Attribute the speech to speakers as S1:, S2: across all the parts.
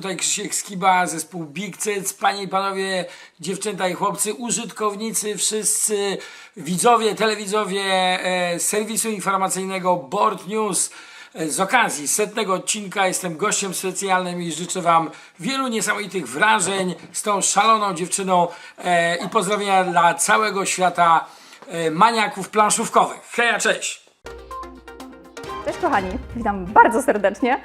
S1: Tutaj Krzysiek Skiba, zespół Big Cyc, panie i panowie, dziewczęta i chłopcy, użytkownicy, wszyscy widzowie, telewidzowie e, serwisu informacyjnego Board News. E, Z okazji setnego odcinka jestem gościem specjalnym i życzę Wam wielu niesamowitych wrażeń z tą szaloną dziewczyną e, i pozdrowienia dla całego świata e, maniaków planszówkowych. Heja, cześć!
S2: Cześć kochani, witam bardzo serdecznie.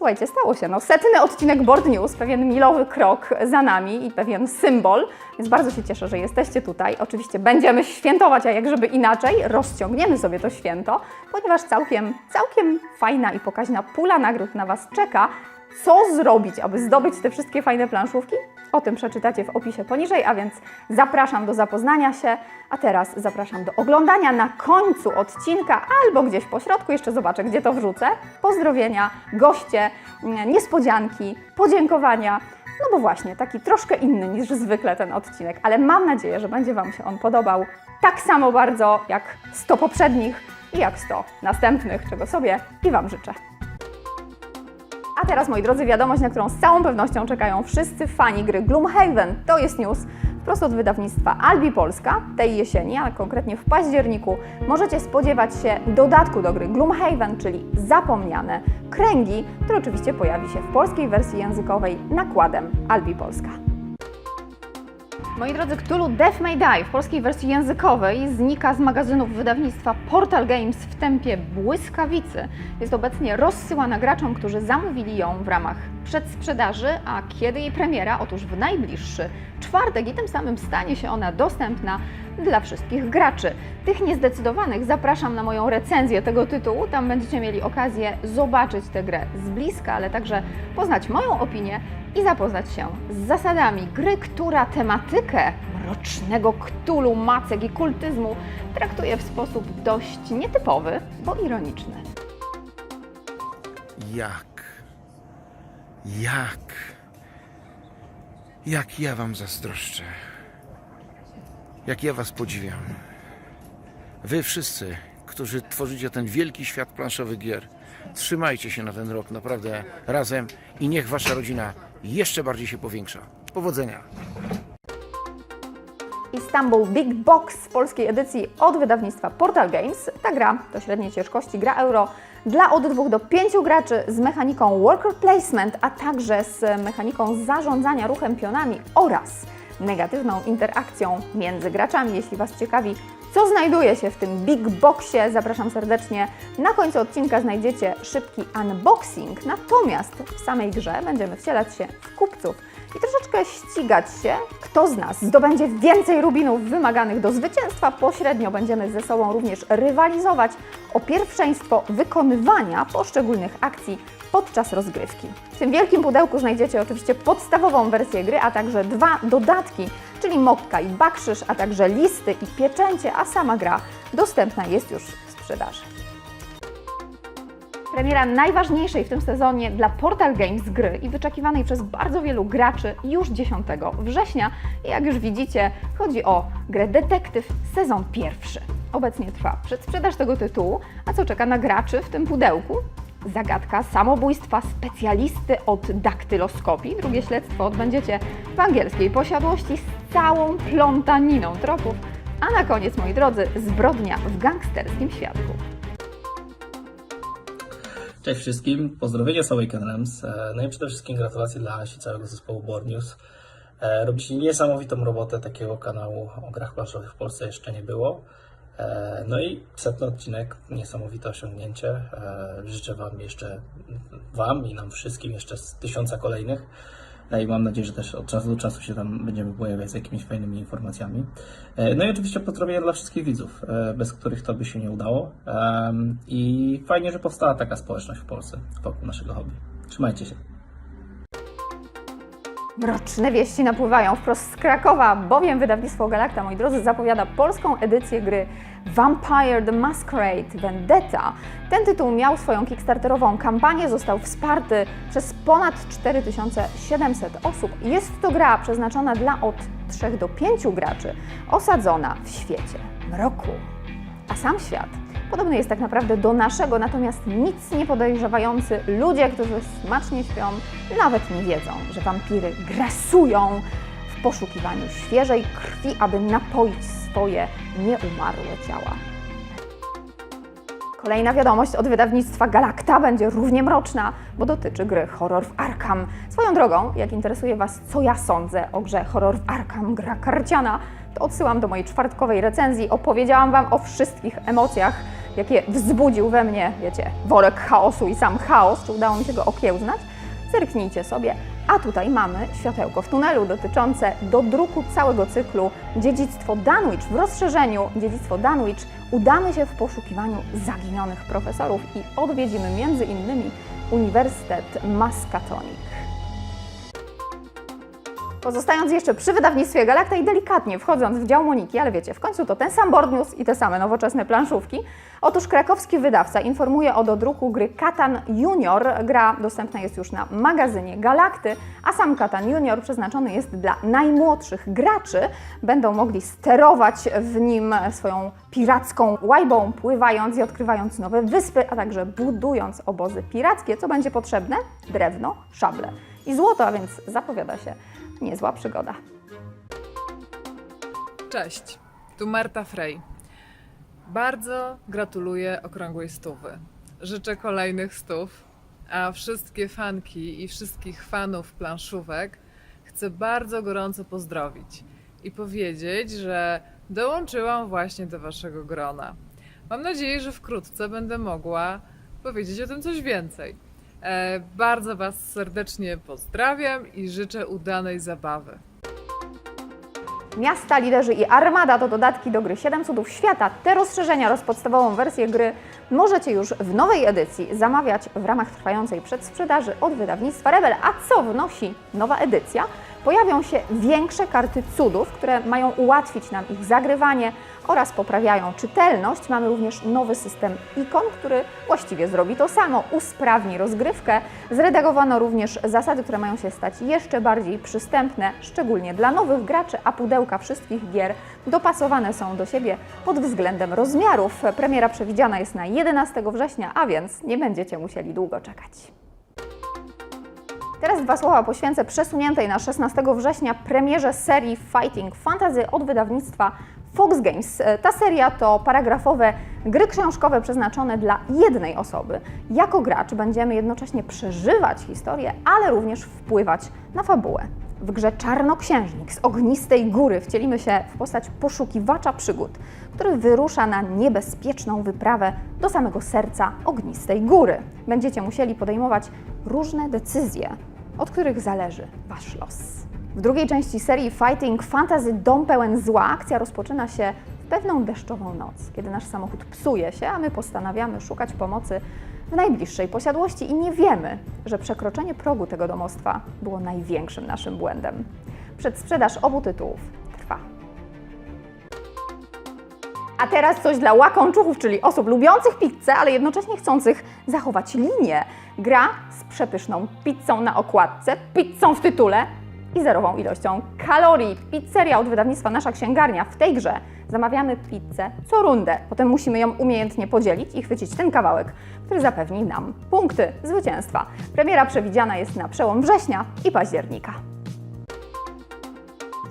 S2: Słuchajcie, stało się. No, setny odcinek Board News, pewien milowy krok za nami i pewien symbol, więc bardzo się cieszę, że jesteście tutaj. Oczywiście będziemy świętować, a jak żeby inaczej, rozciągniemy sobie to święto, ponieważ całkiem, całkiem fajna i pokaźna pula nagród na Was czeka. Co zrobić, aby zdobyć te wszystkie fajne planszówki? O tym przeczytacie w opisie poniżej, a więc zapraszam do zapoznania się, a teraz zapraszam do oglądania na końcu odcinka albo gdzieś po środku, jeszcze zobaczę, gdzie to wrzucę. Pozdrowienia, goście, mm, niespodzianki, podziękowania. No bo właśnie, taki troszkę inny niż zwykle ten odcinek, ale mam nadzieję, że będzie Wam się on podobał tak samo bardzo jak 100 poprzednich i jak 100 następnych, czego sobie i Wam życzę. A teraz, moi drodzy, wiadomość, na którą z całą pewnością czekają wszyscy fani gry Gloomhaven. To jest news wprost od wydawnictwa Albi Polska tej jesieni, a konkretnie w październiku możecie spodziewać się dodatku do gry Gloomhaven, czyli Zapomniane Kręgi, który oczywiście pojawi się w polskiej wersji językowej nakładem Albi Polska. Moi drodzy, Cthulhu Death May Die w polskiej wersji językowej znika z magazynów wydawnictwa Portal Games w tempie błyskawicy. Jest obecnie rozsyłana graczom, którzy zamówili ją w ramach przedsprzedaży, a kiedy jej premiera? Otóż w najbliższy czwartek i tym samym stanie się ona dostępna dla wszystkich graczy. Tych niezdecydowanych zapraszam na moją recenzję tego tytułu. Tam będziecie mieli okazję zobaczyć tę grę z bliska, ale także poznać moją opinię i zapoznać się z zasadami gry, która tematykę mrocznego ktulu, macek i kultyzmu traktuje w sposób dość nietypowy, bo ironiczny.
S3: Jak? Jak? Jak ja wam zazdroszczę? Jak ja was podziwiam? Wy wszyscy, którzy tworzycie ten wielki świat planszowych gier, trzymajcie się na ten rok naprawdę razem i niech wasza rodzina jeszcze bardziej się powiększa. Powodzenia!
S2: Istanbul Big Box z polskiej edycji od wydawnictwa Portal Games. Ta gra to średniej ciężkości gra euro dla od 2 do 5 graczy z mechaniką worker placement, a także z mechaniką zarządzania ruchem pionami oraz negatywną interakcją między graczami. Jeśli Was ciekawi, co znajduje się w tym Big Boxie, zapraszam serdecznie. Na końcu odcinka znajdziecie szybki unboxing, natomiast w samej grze będziemy wcielać się w kupców i troszeczkę ścigać się, kto z nas zdobędzie więcej rubinów wymaganych do zwycięstwa. Pośrednio będziemy ze sobą również rywalizować o pierwszeństwo wykonywania poszczególnych akcji podczas rozgrywki. W tym wielkim pudełku znajdziecie oczywiście podstawową wersję gry, a także dwa dodatki, czyli mokka i bakrzyż, a także listy i pieczęcie, a sama gra dostępna jest już w sprzedaży. Premiera najważniejszej w tym sezonie dla Portal Games gry i wyczekiwanej przez bardzo wielu graczy już 10 września. I jak już widzicie, chodzi o grę Detektyw sezon pierwszy. Obecnie trwa przedsprzedaż tego tytułu, a co czeka na graczy w tym pudełku? Zagadka samobójstwa specjalisty od daktyloskopii. Drugie śledztwo odbędziecie w angielskiej posiadłości z całą plątaniną tropów. A na koniec, moi drodzy, zbrodnia w gangsterskim świadku.
S4: Cześć wszystkim, pozdrowienia z Awaken Realms. E, No i przede wszystkim gratulacje dla Asi całego zespołu Board News. E, Robicie niesamowitą robotę, takiego kanału o grach planszowych w Polsce jeszcze nie było. E, No i setny odcinek, niesamowite osiągnięcie. Życzę Wam jeszcze, Wam i nam wszystkim jeszcze z tysiąca kolejnych. No i mam nadzieję, że też od czasu do czasu się tam będziemy pojawiać z jakimiś fajnymi informacjami. E, No i oczywiście pozdrowienia dla wszystkich widzów, e, bez których to by się nie udało. I fajnie, że powstała taka społeczność w Polsce wokół naszego hobby. Trzymajcie się.
S2: Mroczne wieści napływają wprost z Krakowa, bowiem wydawnictwo Galacta, moi drodzy, zapowiada polską edycję gry Vampire the Masquerade Vendetta. Ten tytuł miał swoją kickstarterową kampanię, został wsparty przez ponad 4700 osób. Jest to gra przeznaczona dla od 3 do 5 graczy, osadzona w świecie mroku. A sam świat Podobny jest tak naprawdę do naszego, natomiast nic nie podejrzewający ludzie, którzy smacznie śpią, nawet nie wiedzą, że wampiry grasują w poszukiwaniu świeżej krwi, aby napoić swoje nieumarłe ciała. Kolejna wiadomość od wydawnictwa Galacta będzie równie mroczna, bo dotyczy gry Horror w Arkham. Swoją drogą, jak interesuje Was, co ja sądzę o grze Horror w Arkham, gra karciana, to odsyłam do mojej czwartkowej recenzji. Opowiedziałam Wam o wszystkich emocjach, jakie wzbudził we mnie, wiecie, worek chaosu i sam chaos, czy udało mi się go okiełznać. Zerknijcie sobie. A tutaj mamy światełko w tunelu dotyczące dodruku całego cyklu Dziedzictwo Dunwich. W rozszerzeniu Dziedzictwo Dunwich udamy się w poszukiwaniu zaginionych profesorów i odwiedzimy między innymi Uniwersytet Maskatonic. Pozostając jeszcze przy wydawnictwie Galacta i delikatnie wchodząc w dział Moniki, ale wiecie, w końcu to ten sam board news i te same nowoczesne planszówki. Otóż krakowski wydawca informuje o dodruku gry Katan Junior. Gra dostępna jest już na magazynie Galakty, a sam Katan Junior przeznaczony jest dla najmłodszych graczy. Będą mogli sterować w nim swoją piracką łajbą, pływając i odkrywając nowe wyspy, a także budując obozy pirackie. Co będzie potrzebne? Drewno, szable i złoto, a więc zapowiada się niezła przygoda.
S5: Cześć, tu Marta Frey. Bardzo gratuluję okrągłej stówy. Życzę kolejnych stów, a wszystkie fanki i wszystkich fanów planszówek chcę bardzo gorąco pozdrowić i powiedzieć, że dołączyłam właśnie do Waszego grona. Mam nadzieję, że wkrótce będę mogła powiedzieć o tym coś więcej. E, bardzo Was serdecznie pozdrawiam i życzę udanej zabawy.
S2: Miasta, liderzy i armada to dodatki do gry 7 cudów świata. Te rozszerzenia oraz podstawową wersję gry możecie już w nowej edycji zamawiać w ramach trwającej przedsprzedaży od wydawnictwa Rebel. A co wnosi nowa edycja? Pojawią się większe karty cudów, które mają ułatwić nam ich zagrywanie oraz poprawiają czytelność. Mamy również nowy system ikon, który właściwie zrobi to samo, usprawni rozgrywkę. Zredagowano również zasady, które mają się stać jeszcze bardziej przystępne, szczególnie dla nowych graczy, a pudełka wszystkich gier dopasowane są do siebie pod względem rozmiarów. Premiera przewidziana jest na 11 września, a więc nie będziecie musieli długo czekać. Teraz dwa słowa poświęcę przesuniętej na 16 września premierze serii Fighting Fantasy od wydawnictwa Fox Games. E, Ta seria to paragrafowe gry książkowe przeznaczone dla jednej osoby. Jako gracz będziemy jednocześnie przeżywać historię, ale również wpływać na fabułę. W grze Czarnoksiężnik z ognistej góry wcielimy się w postać poszukiwacza przygód, który wyrusza na niebezpieczną wyprawę do samego serca ognistej góry. Będziecie musieli podejmować różne decyzje, od których zależy Wasz los. W drugiej części serii Fighting Fantasy Dom pełen zła akcja rozpoczyna się w pewną deszczową noc, kiedy nasz samochód psuje się, a my postanawiamy szukać pomocy w najbliższej posiadłości i nie wiemy, że przekroczenie progu tego domostwa było największym naszym błędem. Przedsprzedaż obu tytułów trwa. A teraz coś dla łakomczuchów, czyli osób lubiących pizzę, ale jednocześnie chcących zachować linię. Gra z przepyszną pizzą na okładce, pizzą w tytule i zerową ilością kalorii. Pizzeria od wydawnictwa Nasza Księgarnia. W tej grze zamawiamy pizzę co rundę. Potem musimy ją umiejętnie podzielić i chwycić ten kawałek, który zapewni nam punkty zwycięstwa. Premiera przewidziana jest na przełom września i października.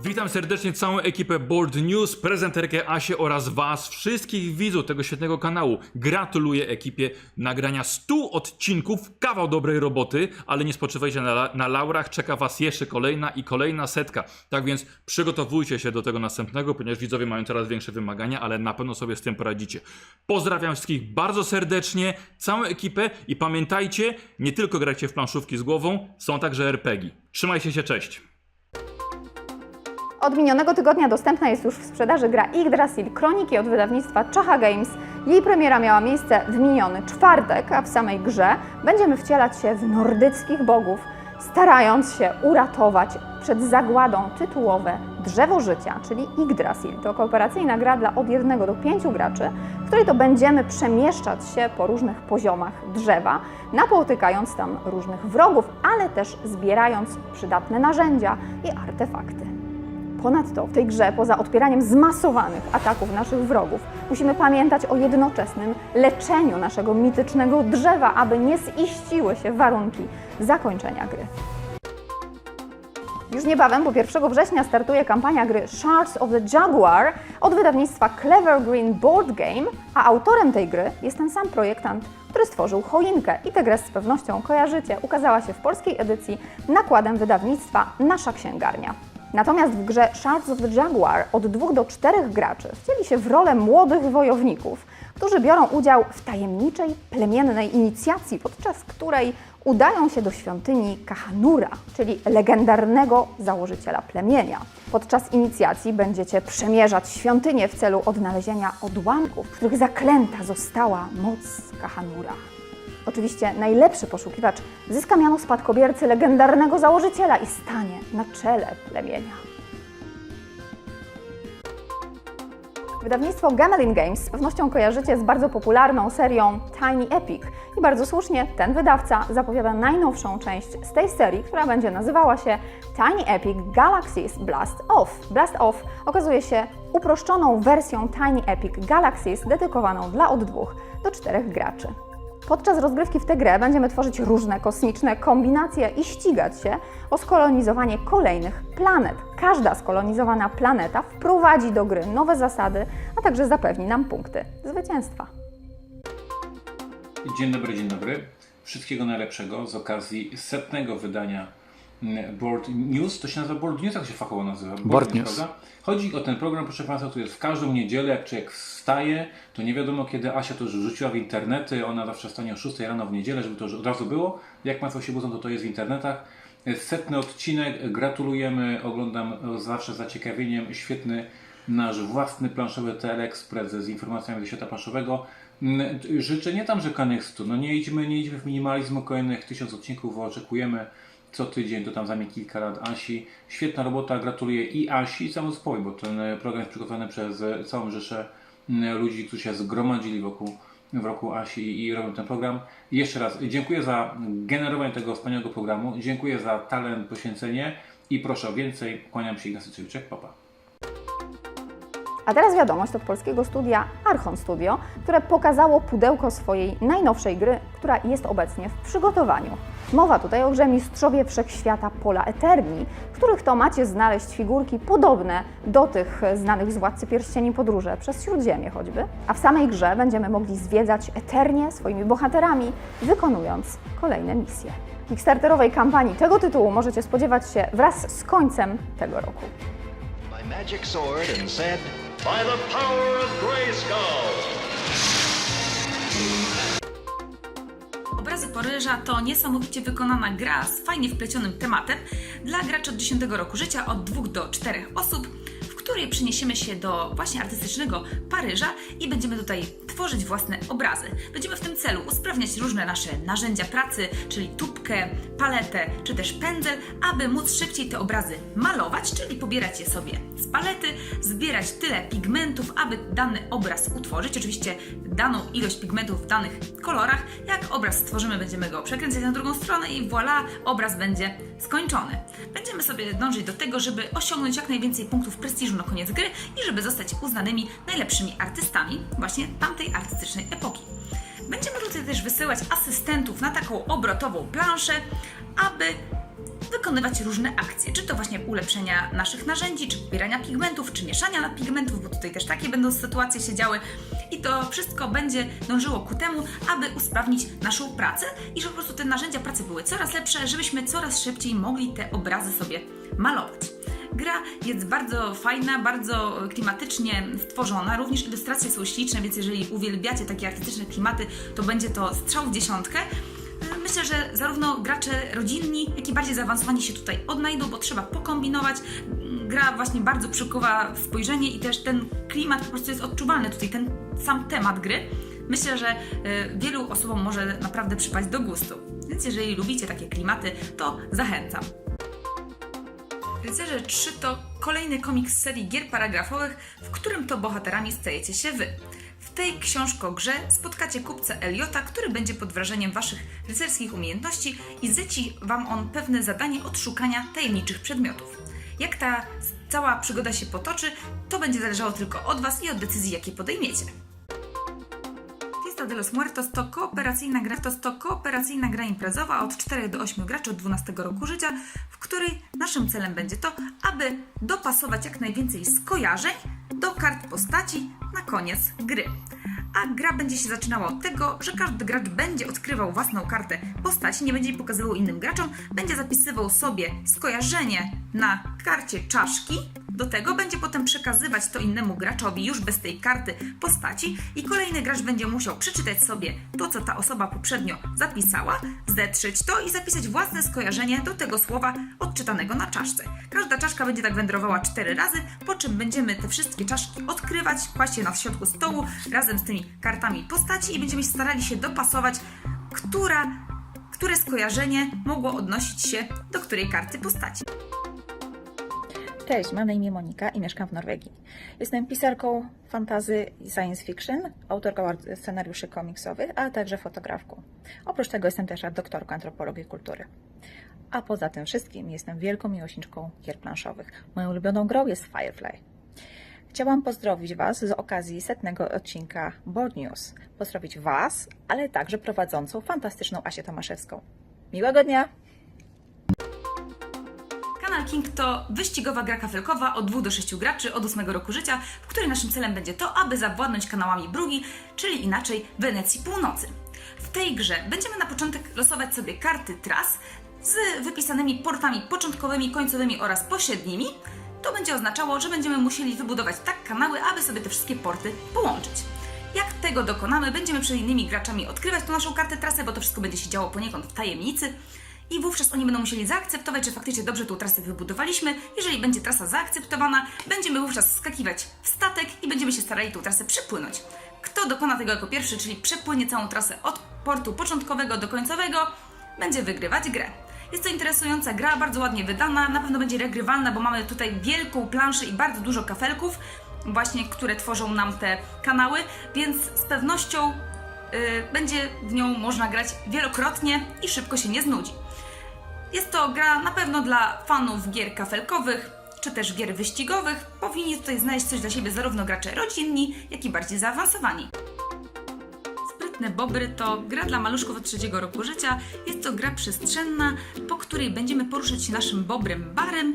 S6: Witam serdecznie całą ekipę Board News, prezenterkę Asię oraz Was, wszystkich widzów tego świetnego kanału. Gratuluję ekipie nagrania 100 odcinków, kawał dobrej roboty, ale nie spoczywajcie na, na laurach, czeka Was jeszcze kolejna i kolejna setka. Tak więc przygotowujcie się do tego następnego, ponieważ widzowie mają coraz większe wymagania, ale na pewno sobie z tym poradzicie. Pozdrawiam wszystkich bardzo serdecznie, całą ekipę i pamiętajcie, nie tylko grajcie w planszówki z głową, są także RPG. Trzymajcie się, cześć!
S2: Od minionego tygodnia dostępna jest już w sprzedaży gra Yggdrasil Kroniki od wydawnictwa Czacha Games. Jej premiera miała miejsce w miniony czwartek, a w samej grze będziemy wcielać się w nordyckich bogów, starając się uratować przed zagładą tytułowe Drzewo Życia, czyli Yggdrasil. To kooperacyjna gra dla od jednego do pięciu graczy, w której to będziemy przemieszczać się po różnych poziomach drzewa, napotykając tam różnych wrogów, ale też zbierając przydatne narzędzia i artefakty. Ponadto w tej grze, poza odpieraniem zmasowanych ataków naszych wrogów, musimy pamiętać o jednoczesnym leczeniu naszego mitycznego drzewa, aby nie ziściły się warunki zakończenia gry. Już niebawem, bo 1 września startuje kampania gry Shards of the Jaguar od wydawnictwa Clever Green Board Game, a autorem tej gry jest ten sam projektant, który stworzył choinkę i tę grę z pewnością kojarzycie. Ukazała się w polskiej edycji nakładem wydawnictwa Nasza Księgarnia. Natomiast w grze Shards of the Jaguar od 2 do 4 graczy wcieli się w rolę młodych wojowników, którzy biorą udział w tajemniczej, plemiennej inicjacji, podczas której udają się do świątyni Kahanura, czyli legendarnego założyciela plemienia. Podczas inicjacji będziecie przemierzać świątynię w celu odnalezienia odłamków, w których zaklęta została moc Kahanura. Oczywiście najlepszy poszukiwacz zyska miano spadkobiercy legendarnego założyciela i stanie na czele plemienia. Wydawnictwo Gamelin Games z pewnością kojarzycie z bardzo popularną serią Tiny Epic i bardzo słusznie ten wydawca zapowiada najnowszą część z tej serii, która będzie nazywała się Tiny Epic Galaxies Blast Off. Blast Off okazuje się uproszczoną wersją Tiny Epic Galaxies dedykowaną dla od dwóch do czterech graczy. Podczas rozgrywki w tę grę będziemy tworzyć różne kosmiczne kombinacje i ścigać się o skolonizowanie kolejnych planet. Każda skolonizowana planeta wprowadzi do gry nowe zasady, a także zapewni nam punkty zwycięstwa.
S7: Dzień dobry, dzień dobry. Wszystkiego najlepszego z okazji setnego wydania Board News. To się nazywa Board News, jak się fachowo nazywa?
S3: Board News.
S7: prawda? Chodzi o ten program, proszę Państwa, który jest w każdą niedzielę, jak człowiek wstaje, to nie wiadomo kiedy Asia to już wrzuciła w internety, ona zawsze wstanie o 6 rano w niedzielę, żeby to już od razu było. Jak Państwo się budzą, to to jest w internetach. Setny odcinek, gratulujemy, oglądam zawsze z zaciekawieniem, świetny nasz własny planszowy Teleexpress z informacjami ze świata planszowego. Mm, Życzę nie tam rzekanych 100, no nie idźmy, nie idźmy w minimalizm, kolejnych tysiąc odcinków oczekujemy co tydzień, to tam zajmie kilka lat Asi. Świetna robota, gratuluję i Asi i całemu zespołowi, bo ten e, program jest przygotowany przez e, całą rzeszę mm, ludzi, którzy się zgromadzili wokół, wokół Asi i robią ten program. Jeszcze raz dziękuję za generowanie tego wspaniałego programu, dziękuję za talent, poświęcenie i proszę o więcej. Kłaniam się Ignacy Cywiczek, papa.
S2: A teraz wiadomość od polskiego studia Archon Studio, które pokazało pudełko swojej najnowszej gry, która jest obecnie w przygotowaniu. Mowa tutaj o grze Mistrzowie Wszechświata Pola Eterni, w których to macie znaleźć figurki podobne do tych znanych z Władcy Pierścieni Podróże przez Śródziemie choćby. A w samej grze będziemy mogli zwiedzać Eternię swoimi bohaterami, wykonując kolejne misje. Kickstarterowej kampanii tego tytułu możecie spodziewać się wraz z końcem tego roku.
S8: magic sword and said,
S9: by the power of Grayskull.
S10: Obrazy Paryża to niesamowicie wykonana gra z fajnie wplecionym tematem dla graczy od 10 roku życia, od 2 do 4 osób, której przeniesiemy się do właśnie artystycznego Paryża i będziemy tutaj tworzyć własne obrazy. Będziemy w tym celu usprawniać różne nasze narzędzia pracy, czyli tubkę, paletę czy też pędzel, aby móc szybciej te obrazy malować, czyli pobierać je sobie z palety, zbierać tyle pigmentów, aby dany obraz utworzyć. Oczywiście daną ilość pigmentów w danych kolorach. Jak obraz stworzymy, będziemy go przekręcać na drugą stronę i voilà, obraz będzie skończony. Będziemy sobie dążyć do tego, żeby osiągnąć jak najwięcej punktów prestiżu na koniec gry i żeby zostać uznanymi najlepszymi artystami właśnie tamtej artystycznej epoki. Będziemy tutaj też wysyłać asystentów na taką obrotową planszę, aby wykonywać różne akcje, czy to właśnie ulepszenia naszych narzędzi, czy pobierania pigmentów, czy mieszania pigmentów, bo tutaj też takie będą sytuacje się działy i to wszystko będzie dążyło ku temu, aby usprawnić naszą pracę i żeby po prostu te narzędzia pracy były coraz lepsze, żebyśmy coraz szybciej mogli te obrazy sobie malować. Gra jest bardzo fajna, bardzo klimatycznie stworzona, również ilustracje są śliczne, więc jeżeli uwielbiacie takie artystyczne klimaty, to będzie to strzał w dziesiątkę. Myślę, że zarówno gracze rodzinni, jak i bardziej zaawansowani się tutaj odnajdą, bo trzeba pokombinować. Gra właśnie bardzo przykuwa spojrzenie i też ten klimat po prostu jest odczuwalny tutaj, ten sam temat gry. Myślę, że y, wielu osobom może naprawdę przypaść do gustu. Więc jeżeli lubicie takie klimaty, to zachęcam. Rycerze 3 to kolejny komiks z serii gier paragrafowych, w którym to bohaterami stajecie się wy. W tej książko-grze spotkacie kupca Eliota, który będzie pod wrażeniem waszych rycerskich umiejętności i zleci wam on pewne zadanie odszukania tajemniczych przedmiotów. Jak ta cała przygoda się potoczy, to będzie zależało tylko od Was i od decyzji, jakie podejmiecie. Fiesta de los Muertos to kooperacyjna gra, to, to kooperacyjna gra imprezowa od 4 do 8 graczy od 12 roku życia, w której naszym celem będzie to, aby dopasować jak najwięcej skojarzeń do kart postaci na koniec gry. A gra będzie się zaczynała od tego, że każdy gracz będzie odkrywał własną kartę postaci, nie będzie jej pokazywał innym graczom, będzie zapisywał sobie skojarzenie na karcie czaszki, do tego będzie potem przekazywać to innemu graczowi już bez tej karty postaci i kolejny gracz będzie musiał przeczytać sobie to, co ta osoba poprzednio zapisała, zetrzeć to i zapisać własne skojarzenie do tego słowa odczytanego na czaszce. Każda czaszka będzie tak wędrowała cztery razy, po czym będziemy te wszystkie czaszki odkrywać, kłaść je na środku stołu razem z tymi kartami postaci i będziemy starali się dopasować, która, które skojarzenie mogło odnosić się do której karty postaci.
S11: Cześć, mam na imię Monika i mieszkam w Norwegii. Jestem pisarką fantazy i science fiction, autorką scenariuszy komiksowych, a także fotografką. Oprócz tego jestem też doktorką antropologii kultury. A poza tym wszystkim jestem wielką miłośniczką gier planszowych. Moją ulubioną grą jest Firefly. Chciałam pozdrowić Was z okazji setnego odcinka Board News. Pozdrowić Was, ale także prowadzącą fantastyczną Asię Tomaszewską. Miłego dnia!
S10: Kanal King to wyścigowa gra kafelkowa od 2 do 6 graczy od 8 roku życia, w której naszym celem będzie to, aby zawładnąć kanałami Brugi, czyli inaczej Wenecji Północy. W tej grze będziemy na początek losować sobie karty tras z wypisanymi portami początkowymi, końcowymi oraz pośrednimi. To będzie oznaczało, że będziemy musieli wybudować tak kanały, aby sobie te wszystkie porty połączyć. Jak tego dokonamy, będziemy przed innymi graczami odkrywać tą naszą kartę trasę, bo to wszystko będzie się działo poniekąd w tajemnicy. I wówczas oni będą musieli zaakceptować, że faktycznie dobrze tą trasę wybudowaliśmy. Jeżeli będzie trasa zaakceptowana, będziemy wówczas skakiwać w statek i będziemy się starali tą trasę przepłynąć. Kto dokona tego jako pierwszy, czyli przepłynie całą trasę od portu początkowego do końcowego, będzie wygrywać grę. Jest to interesująca gra, bardzo ładnie wydana, na pewno będzie regrywalna, bo mamy tutaj wielką planszę i bardzo dużo kafelków, właśnie które tworzą nam te kanały, więc z pewnością y, będzie w nią można grać wielokrotnie i szybko się nie znudzi. Jest to gra na pewno dla fanów gier kafelkowych, czy też gier wyścigowych. Powinni tutaj znaleźć coś dla siebie zarówno gracze rodzinni, jak i bardziej zaawansowani. Sprytne Bobry to gra dla maluszków od trzeciego roku życia. Jest to gra przestrzenna, po której będziemy poruszać się naszym bobrem barem.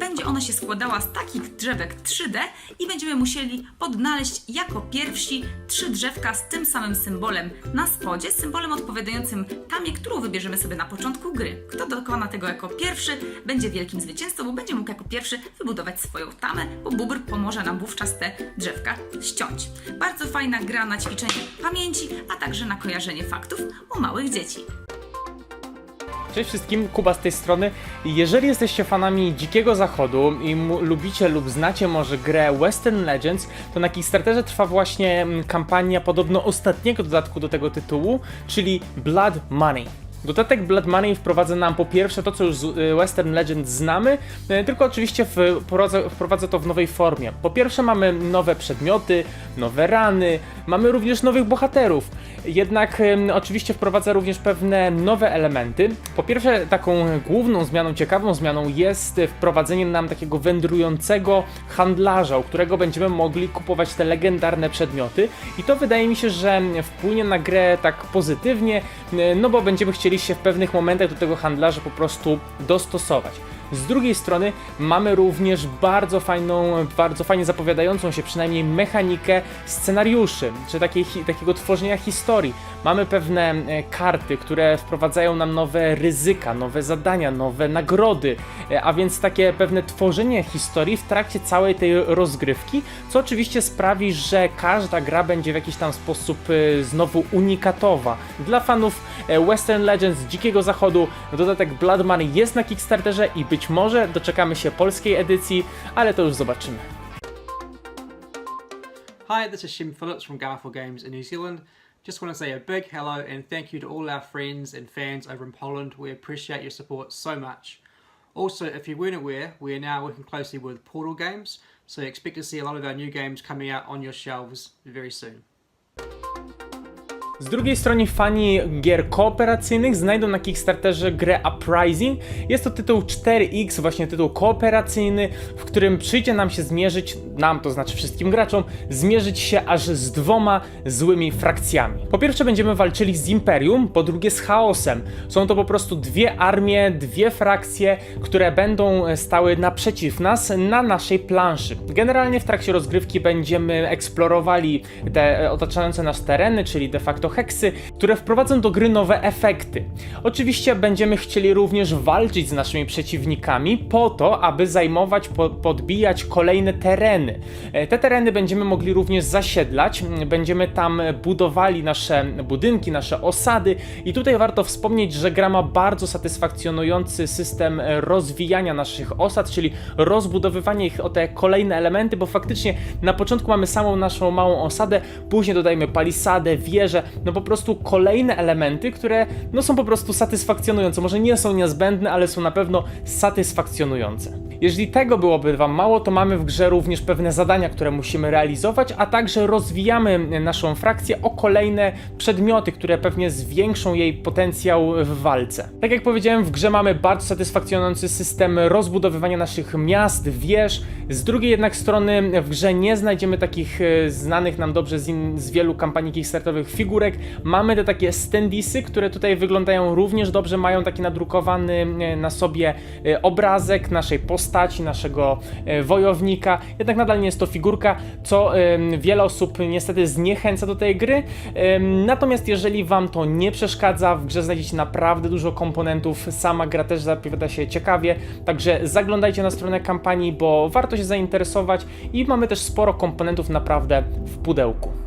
S10: Będzie ona się składała z takich drzewek 3D i będziemy musieli odnaleźć jako pierwsi trzy drzewka z tym samym symbolem na spodzie, symbolem odpowiadającym tamie, którą wybierzemy sobie na początku gry. Kto dokona tego jako pierwszy, będzie wielkim zwycięzcą, bo będzie mógł jako pierwszy wybudować swoją tamę, bo bubr pomoże nam wówczas te drzewka ściąć. Bardzo fajna gra na ćwiczenie pamięci, a także na kojarzenie faktów u małych dzieci.
S12: Cześć wszystkim, Kuba z tej strony. Jeżeli jesteście fanami Dzikiego Zachodu i lubicie lub znacie może grę Western Legends, to na Kickstarterze trwa właśnie mm, kampania podobno ostatniego dodatku do tego tytułu, czyli Blood Money. Dodatek Blood Money wprowadza nam po pierwsze to, co już z y, Western Legends znamy, y, tylko oczywiście wprowadza, to w nowej formie. Po pierwsze mamy nowe przedmioty, nowe rany, mamy również nowych bohaterów. Jednak oczywiście wprowadza również pewne nowe elementy. Po pierwsze, taką główną zmianą, ciekawą zmianą jest wprowadzenie nam takiego wędrującego handlarza, u którego będziemy mogli kupować te legendarne przedmioty. I to wydaje mi się, że wpłynie na grę tak pozytywnie, y, no bo będziemy chcieli się w pewnych momentach do tego handlarza po prostu dostosować. Z drugiej strony mamy również bardzo fajną, bardzo fajnie zapowiadającą się przynajmniej mechanikę scenariuszy, czy takiej, takiego tworzenia historii. Mamy pewne e, karty, które wprowadzają nam nowe ryzyka, nowe zadania, nowe nagrody, e, a więc takie pewne tworzenie historii w trakcie całej tej rozgrywki, co oczywiście sprawi, że każda gra będzie w jakiś tam sposób e, znowu unikatowa. Dla fanów Western Legends Dzikiego Zachodu dodatek Blood Money jest na Kickstarterze i być może doczekamy się polskiej edycji, ale to już zobaczymy.
S13: Hi, this is Shim Phillips from Garfield Games in New Zealand. Just want to say a big hello and thank you to all our friends and fans over in Poland. We appreciate your support so much. Also, if you weren't aware, we are now working closely with Portal Games, so expect to see a lot of our new games coming out on your shelves very soon.
S12: Z drugiej strony fani gier kooperacyjnych znajdą na Kickstarterze grę Uprising. Jest to tytuł 4X, właśnie tytuł kooperacyjny, w którym przyjdzie nam się zmierzyć, nam to znaczy wszystkim graczom, zmierzyć się aż z dwoma złymi frakcjami. Po pierwsze będziemy walczyli z Imperium, po drugie z Chaosem. Są to po prostu dwie armie, dwie frakcje, które będą stały naprzeciw nas na naszej planszy. Generalnie w trakcie rozgrywki będziemy eksplorowali te otaczające nas tereny, czyli de facto heksy, które wprowadzą do gry nowe efekty. Oczywiście będziemy chcieli również walczyć z naszymi przeciwnikami po to, aby zajmować, po, podbijać kolejne tereny. E, Te tereny będziemy mogli również zasiedlać, będziemy tam budowali nasze budynki, nasze osady i tutaj warto wspomnieć, że gra ma bardzo satysfakcjonujący system rozwijania naszych osad, czyli rozbudowywanie ich o te kolejne elementy, bo faktycznie na początku mamy samą naszą małą osadę, później dodajemy palisadę, wieżę, no po prostu kolejne elementy, które no są po prostu satysfakcjonujące. Może nie są niezbędne, ale są na pewno satysfakcjonujące. Jeżeli tego byłoby Wam mało, to mamy w grze również pewne zadania, które musimy realizować, a także rozwijamy naszą frakcję o kolejne przedmioty, które pewnie zwiększą jej potencjał w walce. Tak jak powiedziałem, w grze mamy bardzo satysfakcjonujący system rozbudowywania naszych miast, wież. Z drugiej jednak strony w grze nie znajdziemy takich e, znanych nam dobrze z, in, z wielu kampanii kickstarterowych Mamy te takie standisy, które tutaj wyglądają również dobrze, mają taki nadrukowany e, na sobie e, obrazek naszej postaci, naszego e, wojownika. Jednak nadal nie jest to figurka, co wiele osób niestety zniechęca do tej gry. Natomiast jeżeli Wam to nie przeszkadza, w grze znajdziecie naprawdę dużo komponentów, sama gra też zapowiada się ciekawie, także zaglądajcie na stronę kampanii, bo warto się zainteresować i mamy też sporo komponentów naprawdę w pudełku.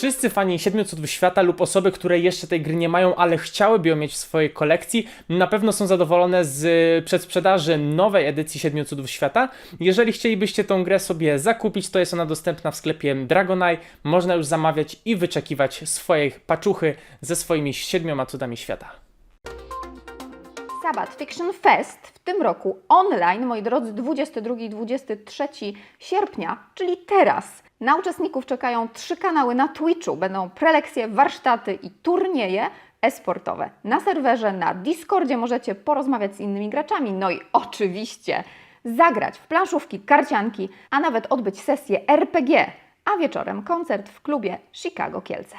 S12: Wszyscy fani Siedmiu Cudów Świata lub osoby, które jeszcze tej gry nie mają, ale chciałyby ją mieć w swojej kolekcji, na pewno są zadowolone z y, przedsprzedaży nowej edycji Siedmiu Cudów Świata. Jeżeli chcielibyście tą grę sobie zakupić, to jest ona dostępna w sklepie Dragonite. Można już zamawiać i wyczekiwać swojej paczuchy ze swoimi siedmioma cudami świata.
S2: Sabbath Fiction Fest w tym roku online, moi drodzy, 22 i 23 sierpnia, czyli teraz. Na uczestników czekają trzy kanały na Twitchu. Będą prelekcje, warsztaty i turnieje e-sportowe. Na serwerze, na Discordzie możecie porozmawiać z innymi graczami, no i oczywiście zagrać w planszówki, karcianki, a nawet odbyć sesję RPG, a wieczorem koncert w klubie Chicago Kielce.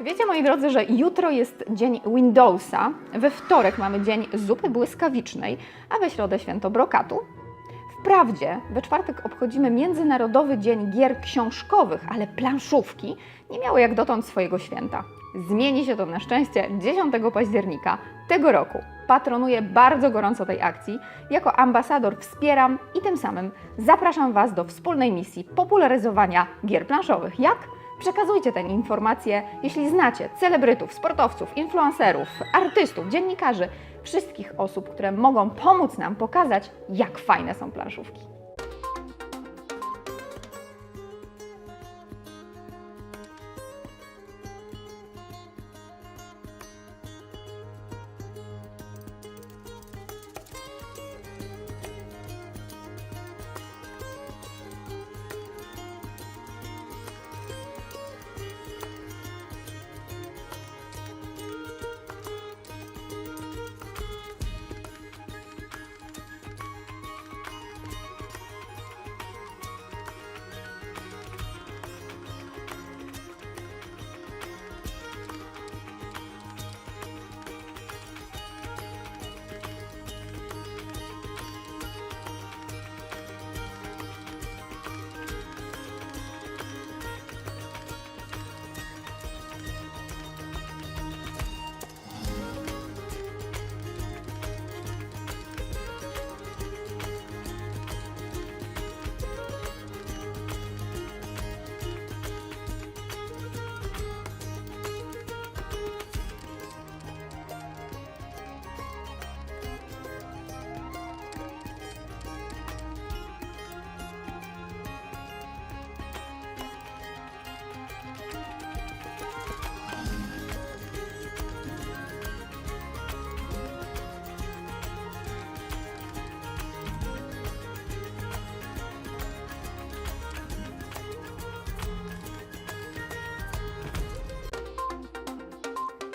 S2: Wiecie, moi drodzy, że jutro jest dzień Windowsa, we wtorek mamy dzień zupy błyskawicznej, a we środę święto brokatu? Wprawdzie we czwartek obchodzimy Międzynarodowy Dzień Gier Książkowych, ale planszówki nie miały jak dotąd swojego święta. Zmieni się to na szczęście 10 października tego roku. Patronuję bardzo gorąco tej akcji. Jako ambasador wspieram i tym samym zapraszam Was do wspólnej misji popularyzowania gier planszowych. Jak? Przekazujcie tę informację, jeśli znacie celebrytów, sportowców, influencerów, artystów, dziennikarzy, wszystkich osób, które mogą pomóc nam pokazać, jak fajne są planszówki.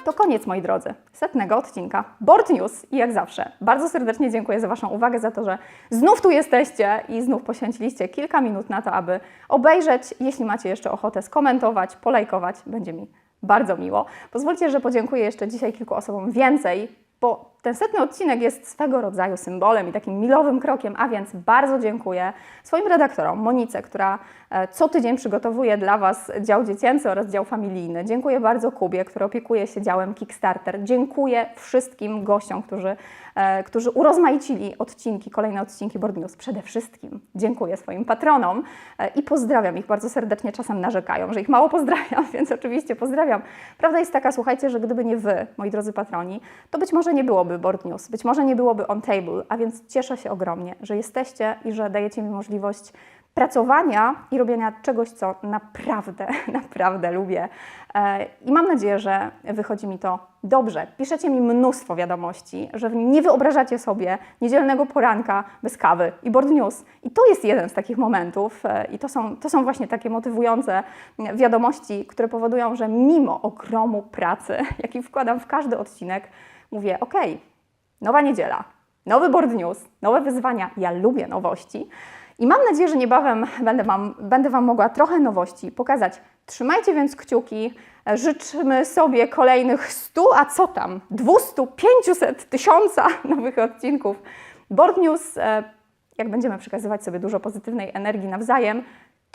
S2: To koniec, moi drodzy, setnego odcinka Board News. I jak zawsze, bardzo serdecznie dziękuję za Waszą uwagę, za to, że znów tu jesteście i znów poświęciliście kilka minut na to, aby obejrzeć. Jeśli macie jeszcze ochotę skomentować, polajkować, będzie mi bardzo miło. Pozwólcie, że podziękuję jeszcze dzisiaj kilku osobom więcej, bo ten setny odcinek jest swego rodzaju symbolem i takim milowym krokiem, a więc bardzo dziękuję swoim redaktorom, Monice, która e, co tydzień przygotowuje dla Was dział dziecięcy oraz dział familijny. Dziękuję bardzo Kubie, który opiekuje się działem Kickstarter. Dziękuję wszystkim gościom, którzy, e, którzy urozmaicili odcinki, kolejne odcinki Board News. Przede wszystkim dziękuję swoim patronom e, i pozdrawiam ich bardzo serdecznie. Czasem narzekają, że ich mało pozdrawiam, więc oczywiście pozdrawiam. Prawda jest taka, słuchajcie, że gdyby nie Wy, moi drodzy patroni, to być może nie byłoby Board News, być może nie byłoby On Table, a więc cieszę się ogromnie, że jesteście i że dajecie mi możliwość pracowania i robienia czegoś, co naprawdę, naprawdę lubię. E, I mam nadzieję, że wychodzi mi to dobrze. Piszecie mi mnóstwo wiadomości, że nie wyobrażacie sobie niedzielnego poranka bez kawy i board news. I to jest jeden z takich momentów e, i to są, to są właśnie takie motywujące wiadomości, które powodują, że mimo ogromu pracy, jaki wkładam w każdy odcinek, mówię, ok, nowa niedziela, nowy board news, nowe wyzwania. Ja lubię nowości. I mam nadzieję, że niebawem będę wam, będę Wam mogła trochę nowości pokazać. Trzymajcie więc kciuki. Życzymy sobie kolejnych 100, a co tam, 200, 500, 1000 nowych odcinków. Board News, e, jak będziemy przekazywać sobie dużo pozytywnej energii nawzajem,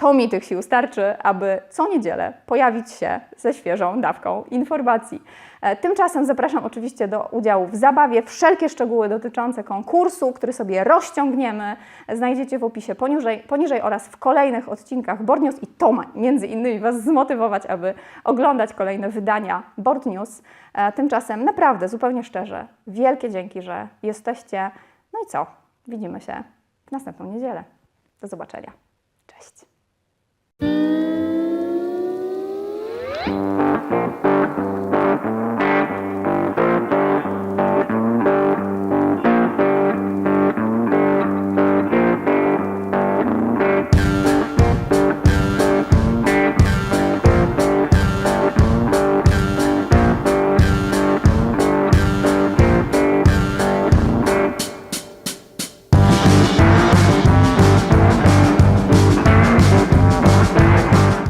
S2: to mi tych sił starczy, aby co niedzielę pojawić się ze świeżą dawką informacji. E, Tymczasem zapraszam oczywiście do udziału w zabawie. Wszelkie szczegóły dotyczące konkursu, który sobie rozciągniemy, znajdziecie w opisie poniżej, poniżej oraz w kolejnych odcinkach Board News i to ma między innymi Was zmotywować, aby oglądać kolejne wydania Board News. E, Tymczasem naprawdę, zupełnie szczerze, wielkie dzięki, że jesteście. No i co? Widzimy się w następną niedzielę. Do zobaczenia. Cześć.